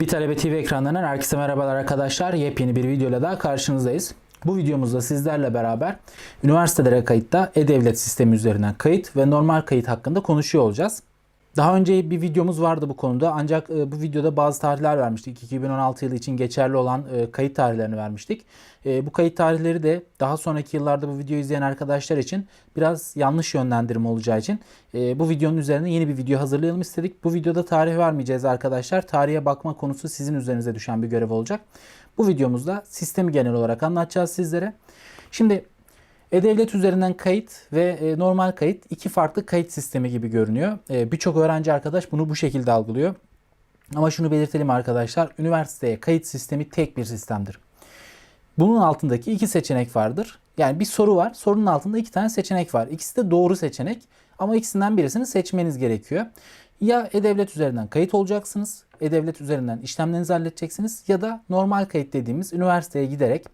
Bir Talebe TV ekranlarından herkese merhabalar arkadaşlar. Yepyeni bir videoyla daha karşınızdayız. Bu videomuzda sizlerle beraber üniversitelere kayıtta e-devlet sistemi üzerinden kayıt ve normal kayıt hakkında konuşuyor olacağız. Daha önce bir videomuz vardı bu konuda ancak e, bu videoda bazı tarihler vermiştik. 2016 yılı için geçerli olan e, kayıt tarihlerini vermiştik. E, bu kayıt tarihleri de daha sonraki yıllarda bu videoyu izleyen arkadaşlar için biraz yanlış yönlendirme olacağı için bu videonun üzerine yeni bir video hazırlayalım istedik. Bu videoda tarih vermeyeceğiz arkadaşlar. Tarihe bakma konusu sizin üzerinize düşen bir görev olacak. Bu videomuzda sistemi genel olarak anlatacağız sizlere. Şimdi e-Devlet üzerinden kayıt ve e, normal kayıt iki farklı kayıt sistemi gibi görünüyor. E, Birçok öğrenci arkadaş bunu bu şekilde algılıyor. Ama şunu belirtelim arkadaşlar. Üniversiteye kayıt sistemi tek bir sistemdir. Bunun altındaki iki seçenek vardır. Yani bir soru var. Sorunun altında iki tane seçenek var. İkisi de doğru seçenek. Ama ikisinden birisini seçmeniz gerekiyor. Ya E-Devlet üzerinden kayıt olacaksınız. E-Devlet üzerinden işlemlerinizi halledeceksiniz. Ya da normal kayıt dediğimiz üniversiteye giderek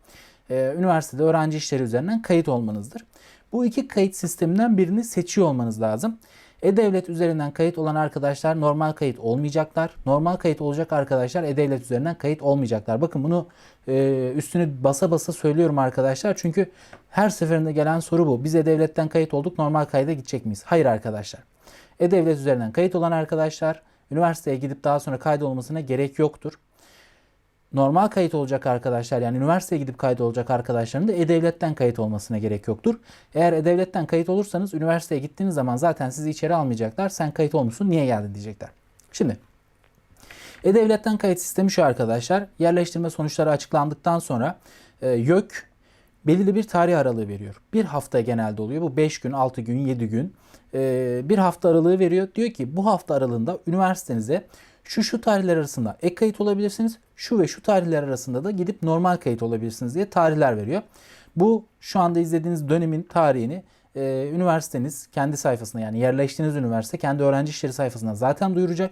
e, üniversitede öğrenci işleri üzerinden kayıt olmanızdır. Bu iki kayıt sisteminden birini seçiyor olmanız lazım. E-Devlet üzerinden kayıt olan arkadaşlar normal kayıt olmayacaklar. Normal kayıt olacak arkadaşlar E-Devlet üzerinden kayıt olmayacaklar. Bakın bunu e, üstünü basa basa söylüyorum arkadaşlar. Çünkü her seferinde gelen soru bu. Biz E-Devlet'ten kayıt olduk normal kayda gidecek miyiz? Hayır arkadaşlar. E-Devlet üzerinden kayıt olan arkadaşlar üniversiteye gidip daha sonra kaydolmasına gerek yoktur normal kayıt olacak arkadaşlar yani üniversiteye gidip kayıt olacak arkadaşların da E-Devlet'ten kayıt olmasına gerek yoktur. Eğer E-Devlet'ten kayıt olursanız üniversiteye gittiğiniz zaman zaten sizi içeri almayacaklar. Sen kayıt olmuşsun niye geldin diyecekler. Şimdi E-Devlet'ten kayıt sistemi şu arkadaşlar. Yerleştirme sonuçları açıklandıktan sonra e, YÖK belirli bir tarih aralığı veriyor. Bir hafta genelde oluyor. Bu 5 gün, 6 gün, 7 gün. E, bir hafta aralığı veriyor. Diyor ki bu hafta aralığında üniversitenize şu şu tarihler arasında ek kayıt olabilirsiniz. Şu ve şu tarihler arasında da gidip normal kayıt olabilirsiniz diye tarihler veriyor. Bu şu anda izlediğiniz dönemin tarihini e, üniversiteniz kendi sayfasında yani yerleştiğiniz üniversite kendi öğrenci işleri sayfasında zaten duyuracak.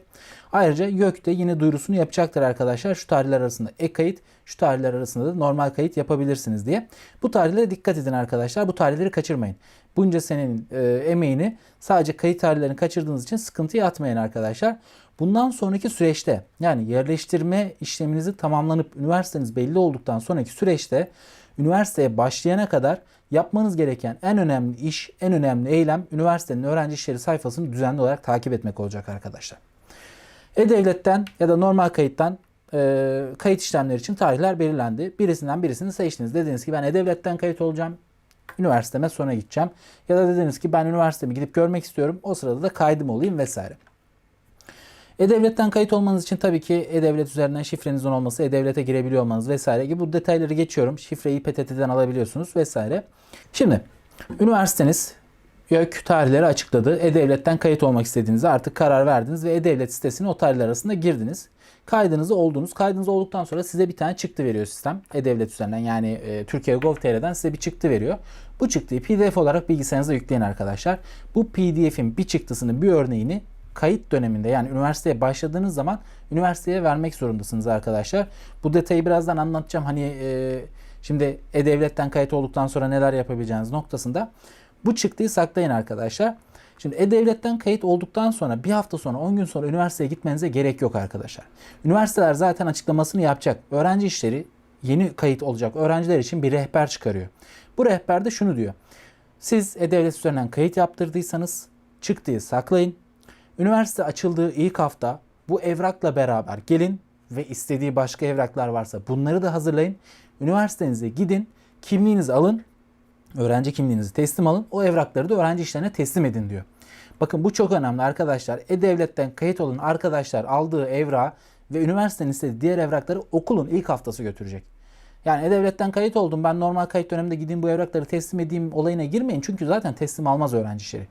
Ayrıca YÖK de yine duyurusunu yapacaktır arkadaşlar. Şu tarihler arasında ek kayıt, şu tarihler arasında da normal kayıt yapabilirsiniz diye. Bu tarihlere dikkat edin arkadaşlar. Bu tarihleri kaçırmayın. Bunca senenin e, emeğini sadece kayıt tarihlerini kaçırdığınız için sıkıntıya atmayın arkadaşlar. Bundan sonraki süreçte yani yerleştirme işleminizi tamamlanıp üniversiteniz belli olduktan sonraki süreçte üniversiteye başlayana kadar yapmanız gereken en önemli iş, en önemli eylem üniversitenin öğrenci işleri sayfasını düzenli olarak takip etmek olacak arkadaşlar. E-Devlet'ten ya da normal kayıttan e, kayıt işlemleri için tarihler belirlendi. Birisinden birisini seçtiniz. Dediniz ki ben E-Devlet'ten kayıt olacağım. Üniversiteme sonra gideceğim. Ya da dediniz ki ben üniversitemi gidip görmek istiyorum. O sırada da kaydım olayım vesaire. E-Devlet'ten kayıt olmanız için tabii ki E-Devlet üzerinden şifrenizin olması, E-Devlet'e girebiliyor olmanız vesaire gibi bu detayları geçiyorum. Şifreyi PTT'den alabiliyorsunuz vesaire. Şimdi üniversiteniz YÖK tarihleri açıkladı. E-Devlet'ten kayıt olmak istediğinizi artık karar verdiniz ve E-Devlet sitesine o tarihler arasında girdiniz. Kaydınızı oldunuz. Kaydınız olduktan sonra size bir tane çıktı veriyor sistem. E-Devlet üzerinden yani e, Türkiye Gov.tr'den size bir çıktı veriyor. Bu çıktıyı PDF olarak bilgisayarınıza yükleyin arkadaşlar. Bu PDF'in bir çıktısının bir örneğini kayıt döneminde yani üniversiteye başladığınız zaman üniversiteye vermek zorundasınız arkadaşlar. Bu detayı birazdan anlatacağım. Hani e, şimdi E-Devlet'ten kayıt olduktan sonra neler yapabileceğiniz noktasında. Bu çıktıyı saklayın arkadaşlar. Şimdi E-Devlet'ten kayıt olduktan sonra bir hafta sonra 10 gün sonra üniversiteye gitmenize gerek yok arkadaşlar. Üniversiteler zaten açıklamasını yapacak. Öğrenci işleri yeni kayıt olacak öğrenciler için bir rehber çıkarıyor. Bu rehberde şunu diyor. Siz E-Devlet üzerinden kayıt yaptırdıysanız çıktığı saklayın. Üniversite açıldığı ilk hafta bu evrakla beraber gelin ve istediği başka evraklar varsa bunları da hazırlayın. Üniversitenize gidin, kimliğinizi alın, öğrenci kimliğinizi teslim alın. O evrakları da öğrenci işlerine teslim edin diyor. Bakın bu çok önemli arkadaşlar. E-Devlet'ten kayıt olun arkadaşlar aldığı evrağı ve üniversitenin istediği diğer evrakları okulun ilk haftası götürecek. Yani E-Devlet'ten kayıt oldum ben normal kayıt döneminde gideyim bu evrakları teslim edeyim olayına girmeyin. Çünkü zaten teslim almaz öğrenci işleri.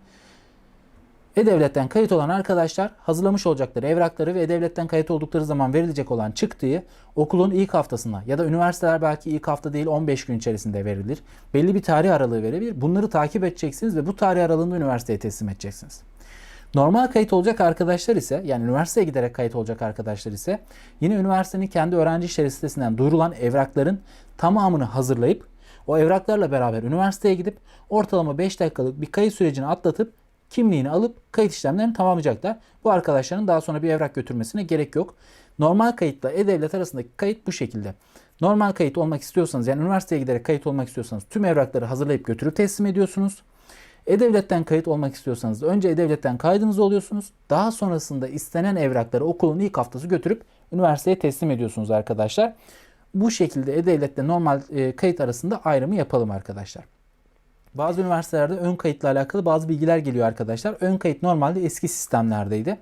E-Devlet'ten kayıt olan arkadaşlar hazırlamış olacakları evrakları ve E-Devlet'ten kayıt oldukları zaman verilecek olan çıktıyı okulun ilk haftasında ya da üniversiteler belki ilk hafta değil 15 gün içerisinde verilir. Belli bir tarih aralığı verebilir. Bunları takip edeceksiniz ve bu tarih aralığında üniversiteye teslim edeceksiniz. Normal kayıt olacak arkadaşlar ise yani üniversiteye giderek kayıt olacak arkadaşlar ise yine üniversitenin kendi öğrenci işleri sitesinden duyurulan evrakların tamamını hazırlayıp o evraklarla beraber üniversiteye gidip ortalama 5 dakikalık bir kayıt sürecini atlatıp kimliğini alıp kayıt işlemlerini tamamlayacaklar. Bu arkadaşların daha sonra bir evrak götürmesine gerek yok. Normal kayıtla E-Devlet arasındaki kayıt bu şekilde. Normal kayıt olmak istiyorsanız yani üniversiteye giderek kayıt olmak istiyorsanız tüm evrakları hazırlayıp götürüp teslim ediyorsunuz. E-Devlet'ten kayıt olmak istiyorsanız önce E-Devlet'ten kaydınızı oluyorsunuz. Daha sonrasında istenen evrakları okulun ilk haftası götürüp üniversiteye teslim ediyorsunuz arkadaşlar. Bu şekilde E-Devlet'te normal e, kayıt arasında ayrımı yapalım arkadaşlar. Bazı üniversitelerde ön kayıtla alakalı bazı bilgiler geliyor arkadaşlar. Ön kayıt normalde eski sistemlerdeydi.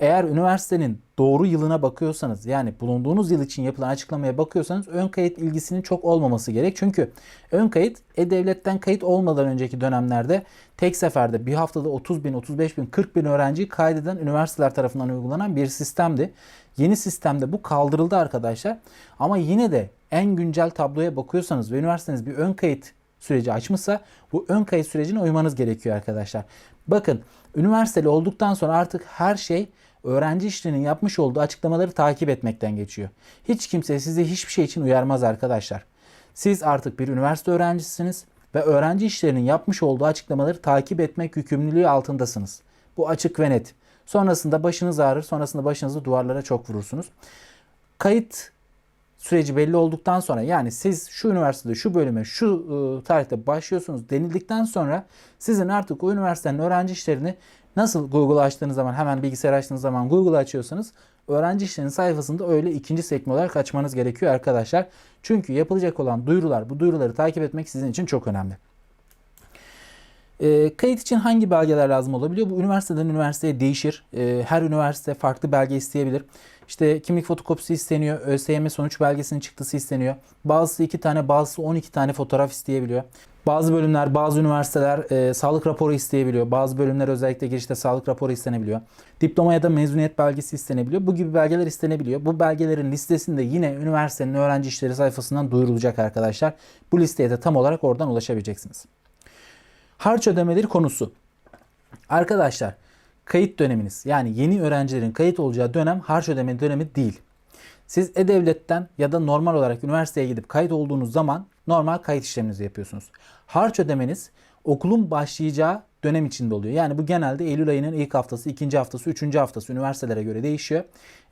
Eğer üniversitenin doğru yılına bakıyorsanız yani bulunduğunuz yıl için yapılan açıklamaya bakıyorsanız ön kayıt ilgisinin çok olmaması gerek. Çünkü ön kayıt e-devletten kayıt olmadan önceki dönemlerde tek seferde bir haftada 30 bin, 35 bin, 40 bin öğrenciyi kaydeden üniversiteler tarafından uygulanan bir sistemdi. Yeni sistemde bu kaldırıldı arkadaşlar. Ama yine de en güncel tabloya bakıyorsanız ve üniversiteniz bir ön kayıt süreci açmışsa bu ön kayıt sürecine uymanız gerekiyor arkadaşlar. Bakın üniversiteli olduktan sonra artık her şey öğrenci işlerinin yapmış olduğu açıklamaları takip etmekten geçiyor. Hiç kimse sizi hiçbir şey için uyarmaz arkadaşlar. Siz artık bir üniversite öğrencisisiniz ve öğrenci işlerinin yapmış olduğu açıklamaları takip etmek yükümlülüğü altındasınız. Bu açık ve net. Sonrasında başınız ağrır, sonrasında başınızı duvarlara çok vurursunuz. Kayıt süreci belli olduktan sonra yani siz şu üniversitede şu bölüme şu e, tarihte başlıyorsunuz denildikten sonra sizin artık o üniversitenin öğrenci işlerini nasıl Google açtığınız zaman hemen bilgisayar açtığınız zaman Google açıyorsanız öğrenci işlerinin sayfasında öyle ikinci sekme olarak açmanız gerekiyor arkadaşlar. Çünkü yapılacak olan duyurular bu duyuruları takip etmek sizin için çok önemli. E, kayıt için hangi belgeler lazım olabiliyor? Bu üniversiteden üniversiteye değişir. E, her üniversite farklı belge isteyebilir. İşte kimlik fotokopisi isteniyor. ÖSYM sonuç belgesinin çıktısı isteniyor. Bazısı 2 tane, bazısı 12 tane fotoğraf isteyebiliyor. Bazı bölümler, bazı üniversiteler e, sağlık raporu isteyebiliyor. Bazı bölümler özellikle girişte sağlık raporu istenebiliyor. Diploma ya da mezuniyet belgesi istenebiliyor. Bu gibi belgeler istenebiliyor. Bu belgelerin listesinde yine üniversitenin öğrenci işleri sayfasından duyurulacak arkadaşlar. Bu listeye de tam olarak oradan ulaşabileceksiniz. Harç ödemeleri konusu. Arkadaşlar kayıt döneminiz yani yeni öğrencilerin kayıt olacağı dönem harç ödeme dönemi değil. Siz E-Devlet'ten ya da normal olarak üniversiteye gidip kayıt olduğunuz zaman normal kayıt işleminizi yapıyorsunuz. Harç ödemeniz okulun başlayacağı dönem içinde oluyor. Yani bu genelde Eylül ayının ilk haftası, ikinci haftası, üçüncü haftası üniversitelere göre değişiyor.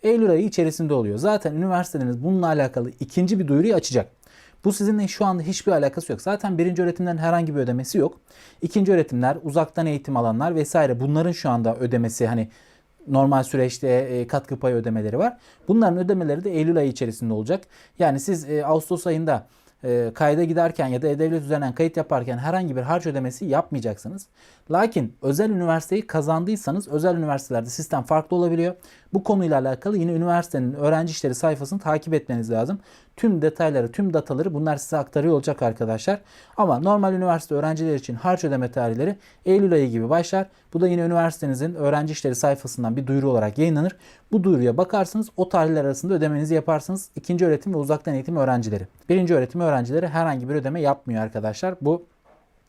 Eylül ayı içerisinde oluyor. Zaten üniversiteleriniz bununla alakalı ikinci bir duyuruyu açacak. Bu sizinle şu anda hiçbir alakası yok. Zaten birinci öğretimden herhangi bir ödemesi yok. İkinci öğretimler, uzaktan eğitim alanlar vesaire bunların şu anda ödemesi hani normal süreçte e, katkı payı ödemeleri var. Bunların ödemeleri de Eylül ayı içerisinde olacak. Yani siz e, Ağustos ayında e, kayda giderken ya da E-Devlet üzerinden kayıt yaparken herhangi bir harç ödemesi yapmayacaksınız. Lakin özel üniversiteyi kazandıysanız özel üniversitelerde sistem farklı olabiliyor. Bu konuyla alakalı yine üniversitenin öğrenci işleri sayfasını takip etmeniz lazım. Tüm detayları, tüm dataları bunlar size aktarıyor olacak arkadaşlar. Ama normal üniversite öğrenciler için harç ödeme tarihleri Eylül ayı gibi başlar. Bu da yine üniversitenizin öğrenci işleri sayfasından bir duyuru olarak yayınlanır. Bu duyuruya bakarsınız o tarihler arasında ödemenizi yaparsınız. İkinci öğretim ve uzaktan eğitim öğrencileri. Birinci öğretim öğrencileri herhangi bir ödeme yapmıyor arkadaşlar. Bu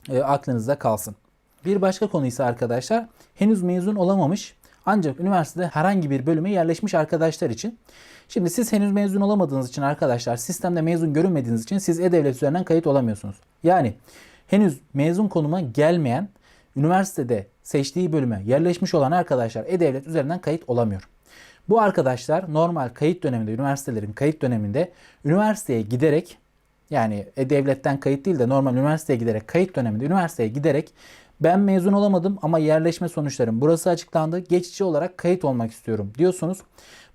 e, aklınızda kalsın. Bir başka konu ise arkadaşlar henüz mezun olamamış ancak üniversitede herhangi bir bölüme yerleşmiş arkadaşlar için. Şimdi siz henüz mezun olamadığınız için arkadaşlar sistemde mezun görünmediğiniz için siz E-Devlet üzerinden kayıt olamıyorsunuz. Yani henüz mezun konuma gelmeyen üniversitede seçtiği bölüme yerleşmiş olan arkadaşlar E-Devlet üzerinden kayıt olamıyor. Bu arkadaşlar normal kayıt döneminde, üniversitelerin kayıt döneminde üniversiteye giderek yani E-Devlet'ten kayıt değil de normal üniversiteye giderek kayıt döneminde üniversiteye giderek ben mezun olamadım ama yerleşme sonuçlarım burası açıklandı. Geçici olarak kayıt olmak istiyorum diyorsunuz.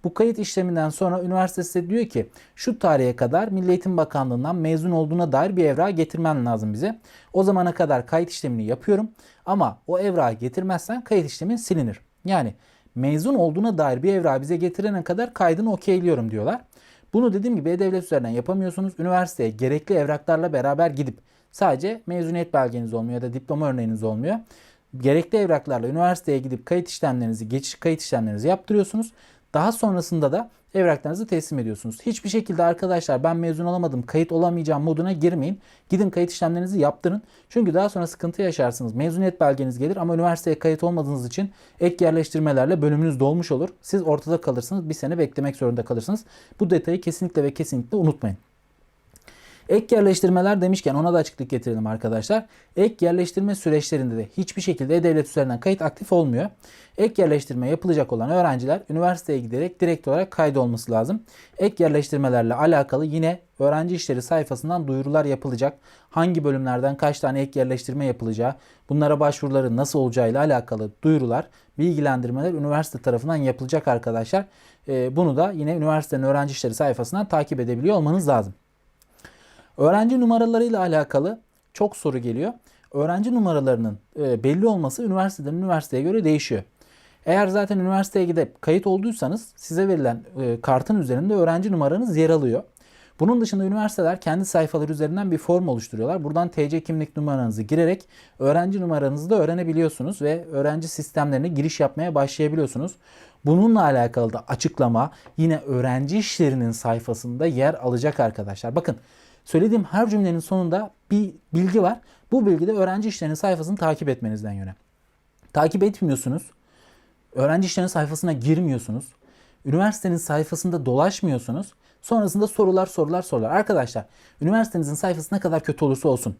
Bu kayıt işleminden sonra üniversite size diyor ki şu tarihe kadar Milli Eğitim Bakanlığı'ndan mezun olduğuna dair bir evrağı getirmen lazım bize. O zamana kadar kayıt işlemini yapıyorum ama o evrağı getirmezsen kayıt işlemin silinir. Yani mezun olduğuna dair bir evrağı bize getirene kadar kaydını okeyliyorum diyorlar. Bunu dediğim gibi E-Devlet üzerinden yapamıyorsunuz. Üniversiteye gerekli evraklarla beraber gidip sadece mezuniyet belgeniz olmuyor ya da diploma örneğiniz olmuyor. Gerekli evraklarla üniversiteye gidip kayıt işlemlerinizi, geçiş kayıt işlemlerinizi yaptırıyorsunuz. Daha sonrasında da evraklarınızı teslim ediyorsunuz. Hiçbir şekilde arkadaşlar ben mezun olamadım, kayıt olamayacağım moduna girmeyin. Gidin kayıt işlemlerinizi yaptırın. Çünkü daha sonra sıkıntı yaşarsınız. Mezuniyet belgeniz gelir ama üniversiteye kayıt olmadığınız için ek yerleştirmelerle bölümünüz dolmuş olur. Siz ortada kalırsınız. Bir sene beklemek zorunda kalırsınız. Bu detayı kesinlikle ve kesinlikle unutmayın. Ek yerleştirmeler demişken ona da açıklık getirelim arkadaşlar. Ek yerleştirme süreçlerinde de hiçbir şekilde E-Devlet üzerinden kayıt aktif olmuyor. Ek yerleştirme yapılacak olan öğrenciler üniversiteye giderek direkt olarak kaydolması lazım. Ek yerleştirmelerle alakalı yine öğrenci işleri sayfasından duyurular yapılacak. Hangi bölümlerden kaç tane ek yerleştirme yapılacağı, bunlara başvuruları nasıl olacağıyla alakalı duyurular, bilgilendirmeler üniversite tarafından yapılacak arkadaşlar. Ee, bunu da yine üniversitenin öğrenci işleri sayfasından takip edebiliyor olmanız lazım. Öğrenci numaralarıyla alakalı çok soru geliyor. Öğrenci numaralarının e, belli olması üniversiteden üniversiteye göre değişiyor. Eğer zaten üniversiteye gidip kayıt olduysanız size verilen e, kartın üzerinde öğrenci numaranız yer alıyor. Bunun dışında üniversiteler kendi sayfaları üzerinden bir form oluşturuyorlar. Buradan TC kimlik numaranızı girerek öğrenci numaranızı da öğrenebiliyorsunuz ve öğrenci sistemlerine giriş yapmaya başlayabiliyorsunuz. Bununla alakalı da açıklama yine öğrenci işlerinin sayfasında yer alacak arkadaşlar. Bakın söylediğim her cümlenin sonunda bir bilgi var. Bu bilgi de öğrenci işlerinin sayfasını takip etmenizden yöne. Takip etmiyorsunuz. Öğrenci işlerinin sayfasına girmiyorsunuz. Üniversitenin sayfasında dolaşmıyorsunuz. Sonrasında sorular sorular sorular. Arkadaşlar üniversitenizin sayfası ne kadar kötü olursa olsun.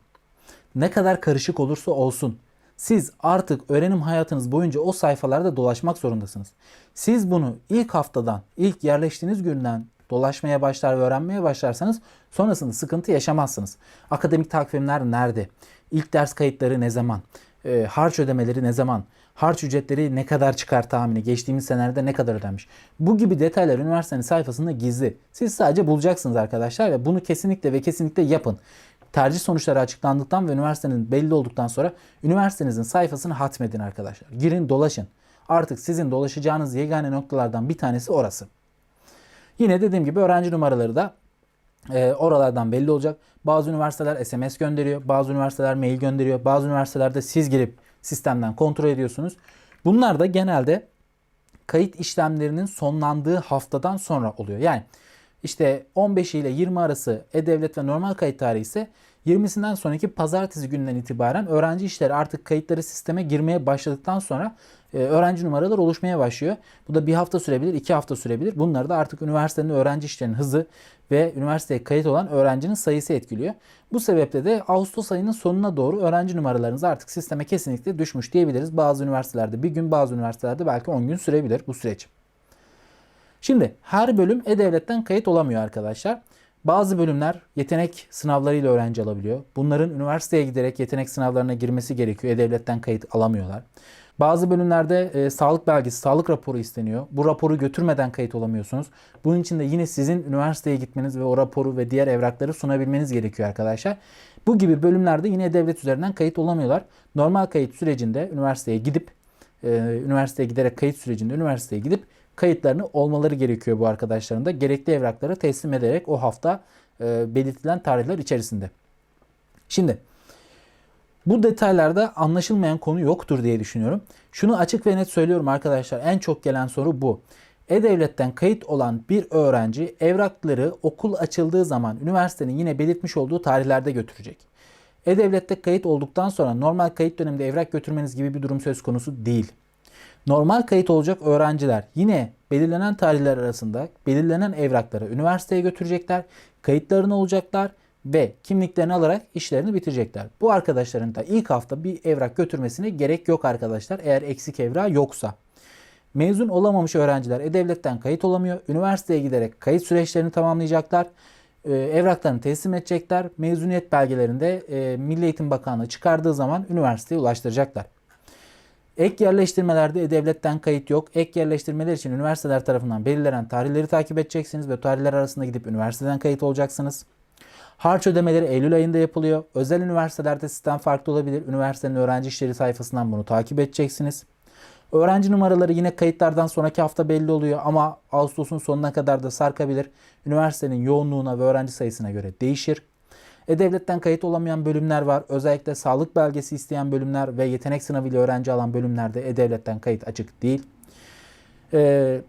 Ne kadar karışık olursa olsun. Siz artık öğrenim hayatınız boyunca o sayfalarda dolaşmak zorundasınız. Siz bunu ilk haftadan, ilk yerleştiğiniz günden dolaşmaya başlar ve öğrenmeye başlarsanız sonrasında sıkıntı yaşamazsınız. Akademik takvimler nerede? İlk ders kayıtları ne zaman? E, harç ödemeleri ne zaman? Harç ücretleri ne kadar çıkar tahmini? Geçtiğimiz senelerde ne kadar ödenmiş? Bu gibi detaylar üniversitenin sayfasında gizli. Siz sadece bulacaksınız arkadaşlar ve bunu kesinlikle ve kesinlikle yapın. Tercih sonuçları açıklandıktan ve üniversitenin belli olduktan sonra üniversitenizin sayfasını hatmedin arkadaşlar. Girin dolaşın. Artık sizin dolaşacağınız yegane noktalardan bir tanesi orası. Yine dediğim gibi öğrenci numaraları da e, oralardan belli olacak. Bazı üniversiteler SMS gönderiyor, bazı üniversiteler mail gönderiyor, bazı üniversitelerde siz girip sistemden kontrol ediyorsunuz. Bunlar da genelde kayıt işlemlerinin sonlandığı haftadan sonra oluyor. Yani işte 15 ile 20 arası e-devlet ve normal kayıt tarihi ise 20'sinden sonraki pazartesi günden itibaren öğrenci işleri artık kayıtları sisteme girmeye başladıktan sonra e, öğrenci numaralar oluşmaya başlıyor. Bu da bir hafta sürebilir, iki hafta sürebilir. Bunları da artık üniversitenin öğrenci işlerinin hızı ve üniversiteye kayıt olan öğrencinin sayısı etkiliyor. Bu sebeple de Ağustos ayının sonuna doğru öğrenci numaralarınız artık sisteme kesinlikle düşmüş diyebiliriz. Bazı üniversitelerde bir gün, bazı üniversitelerde belki 10 gün sürebilir bu süreç. Şimdi her bölüm E-Devlet'ten kayıt olamıyor arkadaşlar. Bazı bölümler yetenek sınavlarıyla öğrenci alabiliyor. Bunların üniversiteye giderek yetenek sınavlarına girmesi gerekiyor. E-Devlet'ten kayıt alamıyorlar. Bazı bölümlerde e, sağlık belgesi, sağlık raporu isteniyor. Bu raporu götürmeden kayıt olamıyorsunuz. Bunun için de yine sizin üniversiteye gitmeniz ve o raporu ve diğer evrakları sunabilmeniz gerekiyor arkadaşlar. Bu gibi bölümlerde yine devlet üzerinden kayıt olamıyorlar. Normal kayıt sürecinde üniversiteye gidip, e, üniversiteye giderek kayıt sürecinde üniversiteye gidip kayıtlarını olmaları gerekiyor bu arkadaşların da. Gerekli evrakları teslim ederek o hafta e, belirtilen tarihler içerisinde. Şimdi bu detaylarda anlaşılmayan konu yoktur diye düşünüyorum. Şunu açık ve net söylüyorum arkadaşlar. En çok gelen soru bu. E-Devlet'ten kayıt olan bir öğrenci evrakları okul açıldığı zaman üniversitenin yine belirtmiş olduğu tarihlerde götürecek. E-Devlet'te kayıt olduktan sonra normal kayıt döneminde evrak götürmeniz gibi bir durum söz konusu değil. Normal kayıt olacak öğrenciler yine belirlenen tarihler arasında belirlenen evrakları üniversiteye götürecekler, kayıtlarını olacaklar ve kimliklerini alarak işlerini bitirecekler. Bu arkadaşların da ilk hafta bir evrak götürmesine gerek yok arkadaşlar eğer eksik evrak yoksa. Mezun olamamış öğrenciler E-Devlet'ten kayıt olamıyor. Üniversiteye giderek kayıt süreçlerini tamamlayacaklar. Ee, evraklarını teslim edecekler. Mezuniyet belgelerinde e, Milli Eğitim Bakanlığı çıkardığı zaman üniversiteye ulaştıracaklar. Ek yerleştirmelerde E-Devlet'ten kayıt yok. Ek yerleştirmeler için üniversiteler tarafından belirlenen tarihleri takip edeceksiniz ve tarihler arasında gidip üniversiteden kayıt olacaksınız. Harç ödemeleri Eylül ayında yapılıyor. Özel üniversitelerde sistem farklı olabilir. Üniversitenin öğrenci işleri sayfasından bunu takip edeceksiniz. Öğrenci numaraları yine kayıtlardan sonraki hafta belli oluyor ama Ağustos'un sonuna kadar da sarkabilir. Üniversitenin yoğunluğuna ve öğrenci sayısına göre değişir. E-Devlet'ten kayıt olamayan bölümler var. Özellikle sağlık belgesi isteyen bölümler ve yetenek sınavıyla öğrenci alan bölümlerde E-Devlet'ten kayıt açık değil. Ee,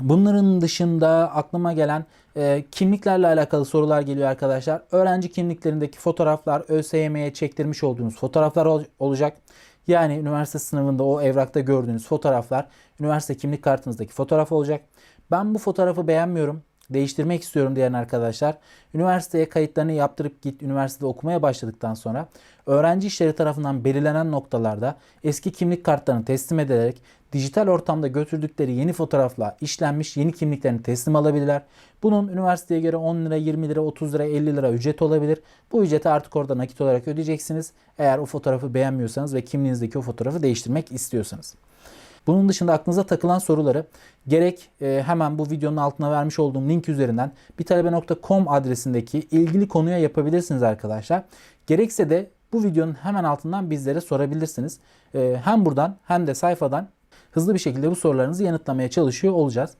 bunların dışında aklıma gelen e, kimliklerle alakalı sorular geliyor arkadaşlar. Öğrenci kimliklerindeki fotoğraflar ÖSYM'ye çektirmiş olduğunuz fotoğraflar ol- olacak. Yani üniversite sınavında o evrakta gördüğünüz fotoğraflar üniversite kimlik kartınızdaki fotoğraf olacak. Ben bu fotoğrafı beğenmiyorum. Değiştirmek istiyorum diyen arkadaşlar, üniversiteye kayıtlarını yaptırıp git, üniversitede okumaya başladıktan sonra öğrenci işleri tarafından belirlenen noktalarda eski kimlik kartlarını teslim ederek dijital ortamda götürdükleri yeni fotoğrafla işlenmiş yeni kimliklerini teslim alabilirler. Bunun üniversiteye göre 10 lira, 20 lira, 30 lira, 50 lira ücret olabilir. Bu ücreti artık orada nakit olarak ödeyeceksiniz. Eğer o fotoğrafı beğenmiyorsanız ve kimliğinizdeki o fotoğrafı değiştirmek istiyorsanız. Bunun dışında aklınıza takılan soruları gerek e, hemen bu videonun altına vermiş olduğum link üzerinden bitalebe.com adresindeki ilgili konuya yapabilirsiniz arkadaşlar. Gerekse de bu videonun hemen altından bizlere sorabilirsiniz. E, hem buradan hem de sayfadan hızlı bir şekilde bu sorularınızı yanıtlamaya çalışıyor olacağız.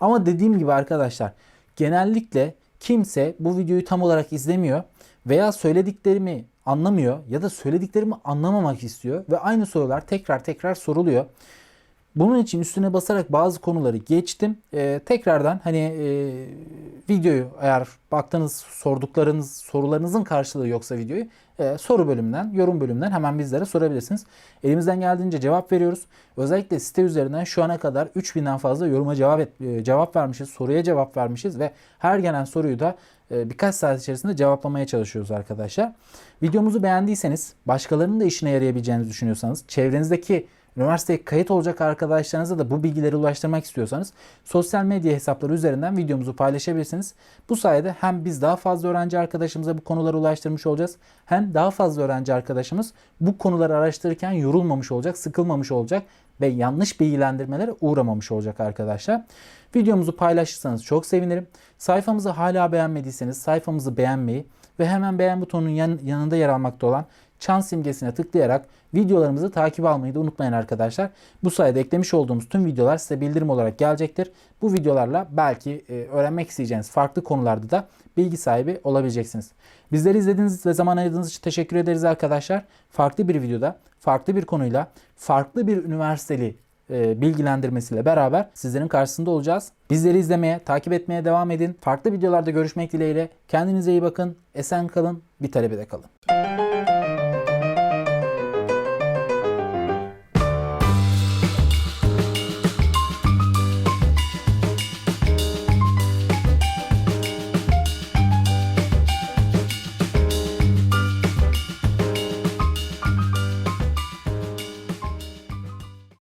Ama dediğim gibi arkadaşlar genellikle kimse bu videoyu tam olarak izlemiyor veya söylediklerimi anlamıyor ya da söylediklerimi anlamamak istiyor ve aynı sorular tekrar tekrar soruluyor. Bunun için üstüne basarak bazı konuları geçtim. Ee, tekrardan hani e, videoyu eğer baktığınız sorduklarınız sorularınızın karşılığı yoksa videoyu e, soru bölümünden, yorum bölümünden hemen bizlere sorabilirsiniz. Elimizden geldiğince cevap veriyoruz. Özellikle site üzerinden şu ana kadar 3000'den fazla yoruma cevap et, e, cevap vermişiz, soruya cevap vermişiz ve her gelen soruyu da e, birkaç saat içerisinde cevaplamaya çalışıyoruz arkadaşlar. Videomuzu beğendiyseniz, başkalarının da işine yarayabileceğinizi düşünüyorsanız, çevrenizdeki üniversiteye kayıt olacak arkadaşlarınıza da bu bilgileri ulaştırmak istiyorsanız sosyal medya hesapları üzerinden videomuzu paylaşabilirsiniz. Bu sayede hem biz daha fazla öğrenci arkadaşımıza bu konuları ulaştırmış olacağız hem daha fazla öğrenci arkadaşımız bu konuları araştırırken yorulmamış olacak, sıkılmamış olacak ve yanlış bilgilendirmelere uğramamış olacak arkadaşlar. Videomuzu paylaşırsanız çok sevinirim. Sayfamızı hala beğenmediyseniz sayfamızı beğenmeyi ve hemen beğen butonunun yan, yanında yer almakta olan çan simgesine tıklayarak videolarımızı takip almayı da unutmayın arkadaşlar. Bu sayede eklemiş olduğumuz tüm videolar size bildirim olarak gelecektir. Bu videolarla belki e, öğrenmek isteyeceğiniz farklı konularda da bilgi sahibi olabileceksiniz. Bizleri izlediğiniz ve zaman ayırdığınız için teşekkür ederiz arkadaşlar. Farklı bir videoda, farklı bir konuyla, farklı bir üniversiteli bilgilendirmesiyle beraber sizlerin karşısında olacağız. Bizleri izlemeye, takip etmeye devam edin. Farklı videolarda görüşmek dileğiyle. Kendinize iyi bakın. Esen kalın. Bir talebede kalın.